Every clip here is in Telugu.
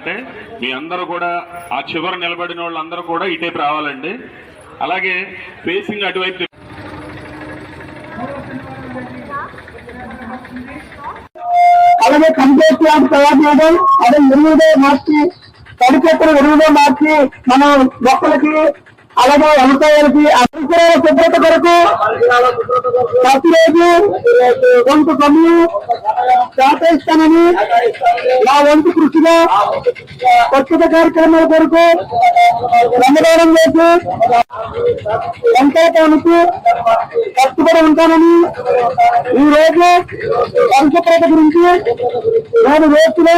అంటే మీ అందరూ కూడా ఆ చివర నిలబడిన వాళ్ళందరూ కూడా ఇటైపు రావాలండి. అలాగే ఫేసింగ్ అటువైపు అలాగే కంపోస్ట్ ల్యాబ్ తయారు చేయడం అదే ఎరువుగా మార్చి తడి చెత్తను మార్చి మనం మొక్కలకి అలాగే వ్యవసాయాలకి అభిప్రాయ శుభ్రత కొరకు ప్రతిరోజు కొంత సమయం కేటాయిస్తానని నా వంతు కృషిగా స్వచ్ఛత కార్యక్రమాల కొరకు శ్రమదానం చేసి వెంకటానికి కట్టుబడి ఉంటానని ఈ రోజు పరిశుభ్రత గురించి నేను వేస్తున్న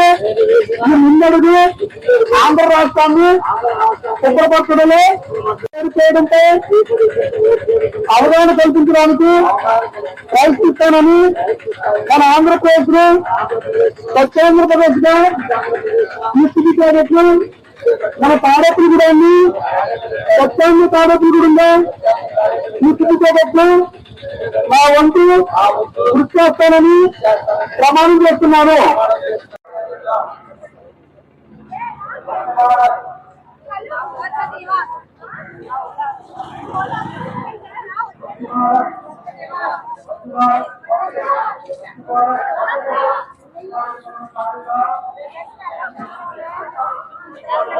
ఈ ముందడుగు ఆంధ్ర రాష్ట్రాన్ని శుభ్రపరచడంలో చేయడంపై అవగాహన కల్పించడానికి ప్రయత్నిస్తానని మన ఆంధ్రప్రదేశ్ను స్వచ్ఛాంధ్రప్రదేశ్గా తీర్చిదిద్దేటట్లు మన తాడేపుల గుడాన్ని స్వచ్ఛాంధ్ర తాడేపుల గుడంగా తీర్చిదిద్దేటట్లు నా వంతు కృషి చేస్తానని ప్రమాణం చేస్తున్నాను.